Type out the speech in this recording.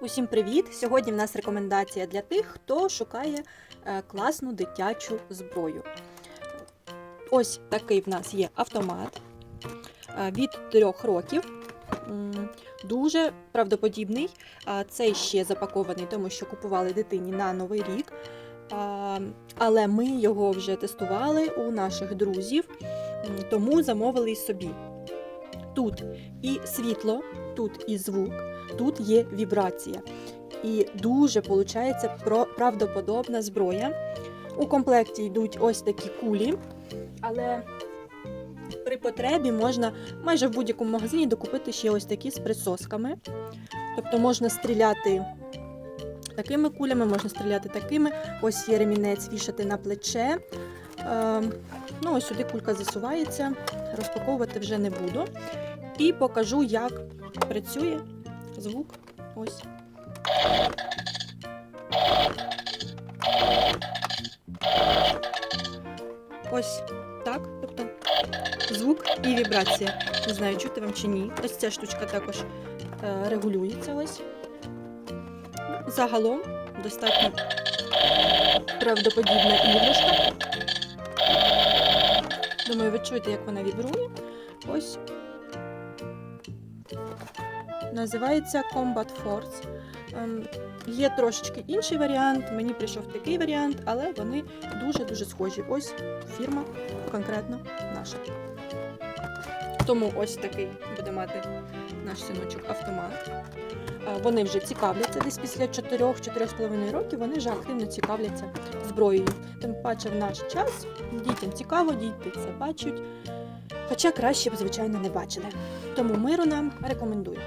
Усім привіт! Сьогодні в нас рекомендація для тих, хто шукає е, класну дитячу зброю. Ось такий в нас є автомат е, від 3 років. Дуже правдоподібний. Цей ще запакований, тому що купували дитині на Новий рік. Але ми його вже тестували у наших друзів, тому замовили собі. Тут і світло, тут і звук, тут є вібрація. І дуже виходить правдоподобна зброя. У комплекті йдуть ось такі кулі, але при потребі можна майже в будь-якому магазині докупити ще ось такі з присосками. Тобто можна стріляти такими кулями, можна стріляти такими. Ось є ремінець вішати на плече. Ну, ось сюди кулька засувається, розпаковувати вже не буду. І покажу, як працює звук. Ось. Ось так. Тобто звук і вібрація. Не знаю, чути вам чи ні. Ось ця штучка також е, регулюється ось. Загалом достатньо правдоподібна іграшка. Думаю, ви чуєте, як вона вібрує. Ось. Називається Combat Force. Ем, Є трошечки інший варіант. Мені прийшов такий варіант, але вони дуже-дуже схожі. Ось фірма конкретно наша. Тому ось такий буде мати наш синочок автомат. Вони вже цікавляться десь після 4-4,5 років, вони вже активно цікавляться зброєю. Тим паче в наш час дітям цікаво, діти це бачать. Хоча краще б, звичайно, не бачили. Тому миру нам рекомендую.